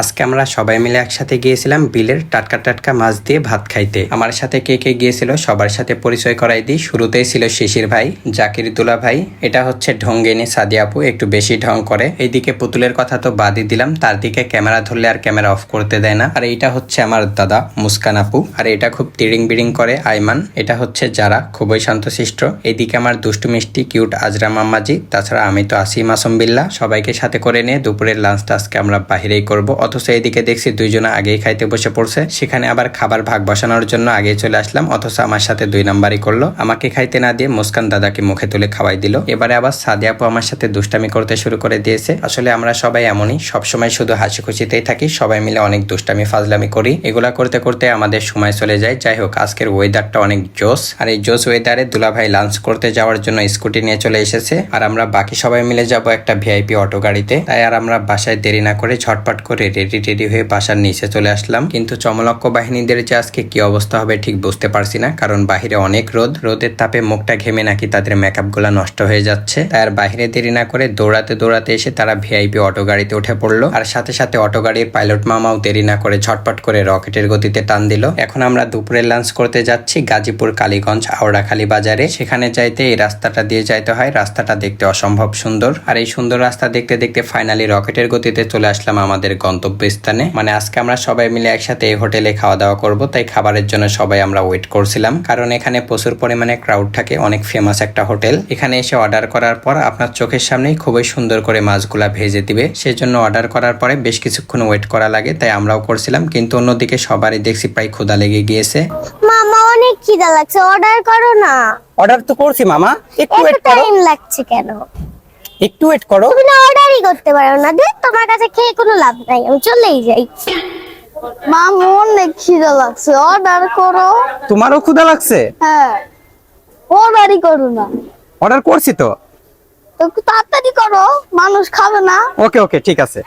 আজকে আমরা সবাই মিলে একসাথে গিয়েছিলাম বিলের টাটকা টাটকা মাছ দিয়ে ভাত খাইতে। আমার সাথে কে কে গিয়েছিল সবার সাথে পরিচয় করাই দিই। শুরুতেই ছিল শিশির ভাই, জাকির দুলা ভাই। এটা হচ্ছে ঢঙ্গিনী সাদি আপু, একটু বেশি ঢং করে। এইদিকে পুতুলের কথা তো বাদই দিলাম। তার দিকে ক্যামেরা ধরলে আর ক্যামেরা অফ করতে দেয় না। আর এইটা হচ্ছে আমার দাদা মুস্কান আপু। আর এটা খুব তিরিং বিড়িং করে আইমান। এটা হচ্ছে যারা খুবই শান্তশিষ্ট। এইদিকে আমার দুষ্টু মিষ্টি কিউট আজরা মাম্মাজি। তাছাড়া আমি তো আসি মাসুম বিল্লা। সবাইকে সাথে করে নিয়ে দুপুরের লাঞ্চটা আজকে আমরা বাহিরেই করব। অথচ এইদিকে দেখছি দুইজনে আগেই খাইতে বসে পড়ছে। সেখানে আবার খাবার ভাগ বসানোর জন্য আগে চলে আসলাম, অথচ আমার সাথে দুই নাম্বারই করল। আমাকে খাইতে না দিয়ে মুস্কান দাদাকে মুখে তুলে খাওয়াই দিল। এবারে আবার সাদি আপু আমার সাথে দুষ্টামি করতে শুরু করে দিয়েছে। আসলে আমরা সবাই এমনই, সবসময় শুধু হাসি খুশিতেই থাকি, সবাই মিলে অনেক দুষ্টামি, ফাজলামি করি। এগুলা করতে করতে আমাদের সময় চলে যায়। যাই হোক, আজকের ওয়েদারটা অনেক জোস আর এই জোস ওয়েদারে দুলাভাই লাঞ্চ করতে যাওয়ার জন্য স্কুটি নিয়ে চলে এসেছে। আর আমরা বাকি সবাই মিলে যাব একটা ভিআইপি অটো গাড়িতে। তাই আর আমরা বাসায় দেরি না করে ঝটপট করে রেডি টেডি হয়ে বাসার নিচে চলে আসলাম। কিন্তু চমলক্ষ বাহিনীদের যে আজকে কি অবস্থা হবে ঠিক বুঝতে পারছি না, কারণ বাহিরে অনেক রোদ। রোদের তাপে মুখটা ঘেমে নাকি তাদের মেকআপগুলা নষ্ট হয়ে যাচ্ছে। তাই আর বাহিরে দেরি না করে দৌড়াতে দৌড়াতে এসে তারা ভিআইপি অটো গাড়িতে উঠে পড়ল। আর সাথে সাথে অটো গাড়ির পাইলট মামাও দেরি না করে ঝটপট করে রকেটের গতিতে টান দিল। এখন আমরা দুপুরে লাঞ্চ করতে যাচ্ছি গাজীপুর কালীগঞ্জ আওড়াখালী বাজারে। সেখানে যাইতে এই রাস্তাটা দিয়ে যাইতে হয়। রাস্তাটা দেখতে অসম্ভব সুন্দর। আর এই সুন্দর রাস্তা দেখতে দেখতে ফাইনালি রকেটের গতিতে চলে আসলাম আমাদের গন্তব্যস্থানে। মানে আজকে আমরা সবাই মিলে একসাথে এই হোটেলে খাওয়া দাওয়া করব তাই খাবারের জন্য সবাই আমরা ওয়েট করছিলাম। কারণ এখানে প্রচুর পরিমাণে ক্রাউড থাকে অনেক ফেমাস একটা হোটেল। এখানে এসে অর্ডার করার পর আপনার চোখের সামনেই খুবই সুন্দর করে মাছগুলা ভেজে দিবে। সেজন্য অর্ডার করার পরে বেশ কিছুক্ষণ ওয়েট করা লাগে তাই আমরাও করছিলাম। কিন্তু অন্যদিকে সবারই দেখছি প্রায় ক্ষুধা লেগে গিয়েছে। মামা অনেক খিদা লাগছে। অর্ডার করো না। অর্ডার তো করছি মামা। একটু ওয়েট করো। টাইম লাগছে কেন? একটু ওয়েট করো। তুমি না অর্ডারই করতে পারো না দেখ তোমার কাছে খেয়ে কোনো লাভ নাই আমি চলেই যাই। অনেক খিদে লাগছে অর্ডার করো। তোমারও ক্ষুধা লাগছে? হ্যাঁ অর্ডারই করো না। অর্ডার করছি তো? একটু তাড়াতাড়ি করো মানুষ খাবে না। ওকে ওকে ঠিক আছে।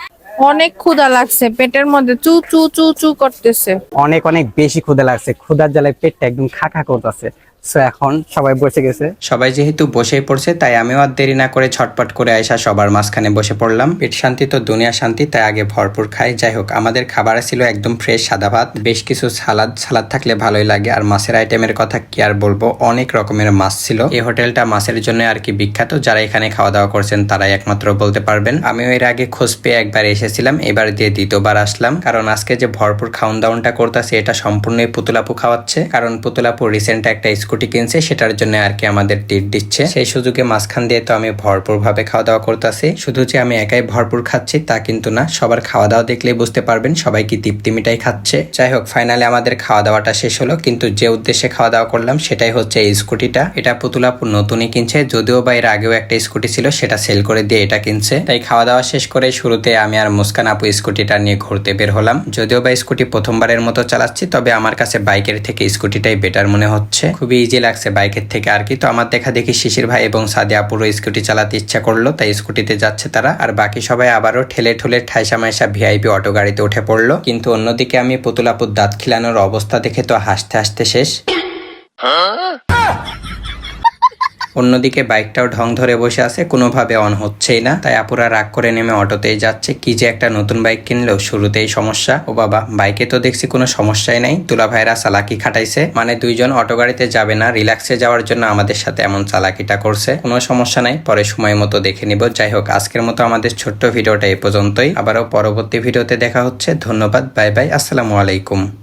অনেক ক্ষুধা লাগছে পেটের মধ্যে চু চু চু চু করতেছে। অনেক অনেক বেশি ক্ষুধা লাগছে ক্ষুধার জ্বালায় পেটটা একদম খাখা করতেছে। এখন সবাই বসে গেছে। সবাই যেহেতু বসেই পড়ছে, তাই আমিও আর দেরি না করে ছটপট করে আয়সা সবার মাঝখানে বসে পড়লাম। পেট শান্তি তো, দুনিয়া শান্তি, তাই আগে ভরপুর খাই। যাই হোক, আমাদের খাবার ছিল একদম ফ্রেশ সাদা ভাত। বেশ কিছু সালাদ সালাদ থাকলে ভালোই লাগে। আর মাছের আইটেমের কথা কি আর বলব? অনেক রকমের মাছ ছিল। এই হোটেলটা মাছের জন্য আর কি বিখ্যাত। যারা এখানে খাওয়া দাওয়া করছেন, তারাই একমাত্র বলতে পারবেন। আমিও এর আগে খোঁজ পেয়ে একবার এসেছিলাম। এবার দিয়ে দ্বিতীয়বার আসলাম। কারণ আজকে যে ভরপুর খাওন দাওনটা করতেছে, এটা সম্পূর্ণই পুতুলাপু খাওয়াচ্ছে। কারণ পুতুলাপু রিসেন্ট একটা স্কুটি কিনছে, সেটার জন্য আর কি আমাদের টিট দিচ্ছে। সেই সুযোগে মাঝখান দিয়ে তো আমি ভরপুর ভাবে খাওয়া দাওয়া করতেছি। শুধু যে আমি একাই ভরপুর খাচ্ছি তা কিন্তু না, সবার খাওয়া দাওয়া দেখলেই বুঝতে পারবেন সবাই কি তৃপ্তি মিটাই খাচ্ছে। যাই হোক ফাইনালি আমাদের খাওয়া দাওয়াটা শেষ হলো, কিন্তু যে উদ্দেশ্যে খাওয়া দাওয়া করলাম সেটাই হচ্ছে এই স্কুটিটা। এটা পুতুলাপুর নতুনই কিনছে, যদিও বা এর আগেও একটা স্কুটি ছিল, সেটা সেল করে দিয়ে এটা কিনছে। তাই খাওয়া দাওয়া শেষ করে শুরুতে আমি আর মুস্কান আপু স্কুটিটা নিয়ে ঘুরতে বের হলাম। যদিও বা স্কুটি প্রথমবারের মতো চালাচ্ছি, তবে আমার কাছে বাইকের থেকে স্কুটিটাই বেটার মনে হচ্ছে। খুবই ইজি লাগছে বাইকের থেকে আর কি। তো আমার দেখা দেখি শিশির ভাই এবং সাদে আপুরও স্কুটি চালাতে ইচ্ছা করল, তাই স্কুটিতে যাচ্ছে তারা। আর বাকি সবাই আবারও ঠেলে ঠুলে ঠাইসা মাইসা ভিআইপি অটো গাড়িতে উঠে পড়ল। কিন্তু অন্যদিকে আমি পুতুলাপুর দাঁত খিলানোর অবস্থা দেখে তো হাসতে হাসতে শেষ। অন্যদিকে বাইকটাও ঢং ধরে বসে আছে, কোনোভাবে অন হচ্ছেই না। তাই আপুরা রাগ করে নেমে অটোতেই যাচ্ছে। কি যে একটা নতুন বাইক কিনলেও শুরুতেই সমস্যা। ও বাবা, বাইকে তো দেখছি কোনো সমস্যাই নাই। তুলা ভাইরা চালাকি খাটাইছে। মানে দুইজন অটো গাড়িতে যাবে না। রিল্যাক্সে যাওয়ার জন্য আমাদের সাথে এমন চালাকিটা করছে। কোনো সমস্যা নাই। পরে সময় মতো দেখে নিব। যাই হোক, আজকের মতো আমাদের ছোট্ট ভিডিওটা এই পর্যন্তই। আবারও পরবর্তী ভিডিওতে দেখা হচ্ছে। ধন্যবাদ। Bye bye. আসসালামু আলাইকুম।